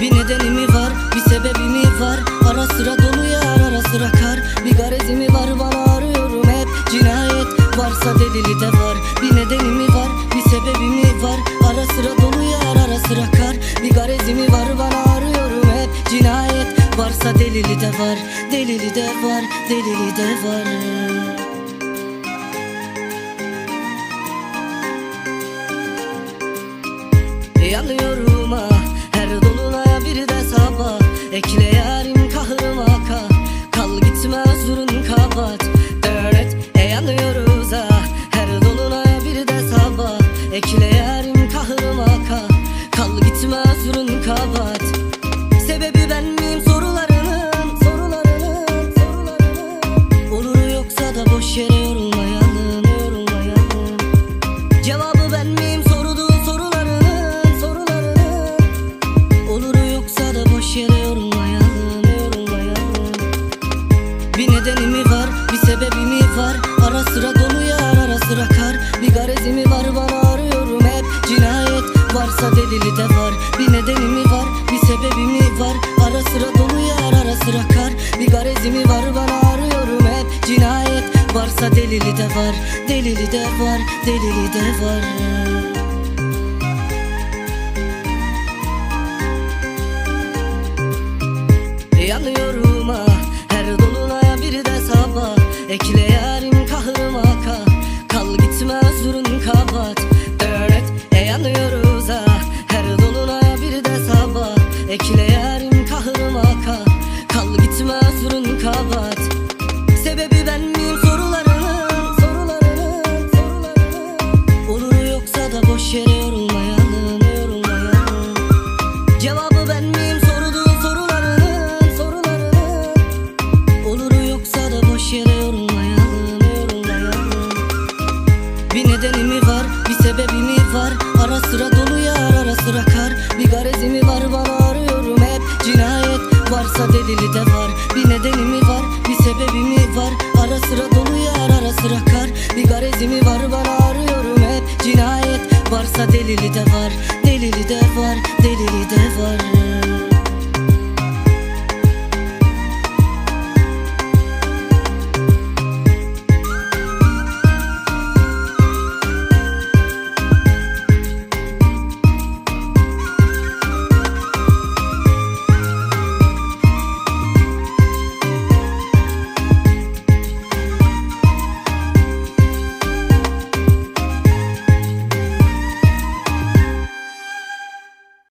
Bir nedeni mi var bir sebebi mi var? Ara sıra dolu yar ara sıra kar. Bir garezi mi var bana arıyorum hep Cinayet. Varsa delili de var Bir nedeni mi var bir sebebi mi var? Ara sıra dolu yar ara sıra kar. Bir garezi mi var bana arıyorum hep Cinayet. Varsa delili de var Delili de var delili de var Ekle sıra kar Bir garezi mi var bana arıyorum hep. Cinayet varsa delili de var Bir nedeni mi var bir sebebi mi var? Ara sıra dolu yar ara sıra kar. Bir garezi mi var bana arıyorum hep. Cinayet varsa delili de var Delili de var delili de var. Yanıyorum ha her dolunaya bir de sabah. Ekle sabah Ekle yarim kahrıma ka Kal gitmez durun kapat. Sebebi ben miyim garezi mi var bana arıyorum hep. Cinayet varsa delili de var Delili de var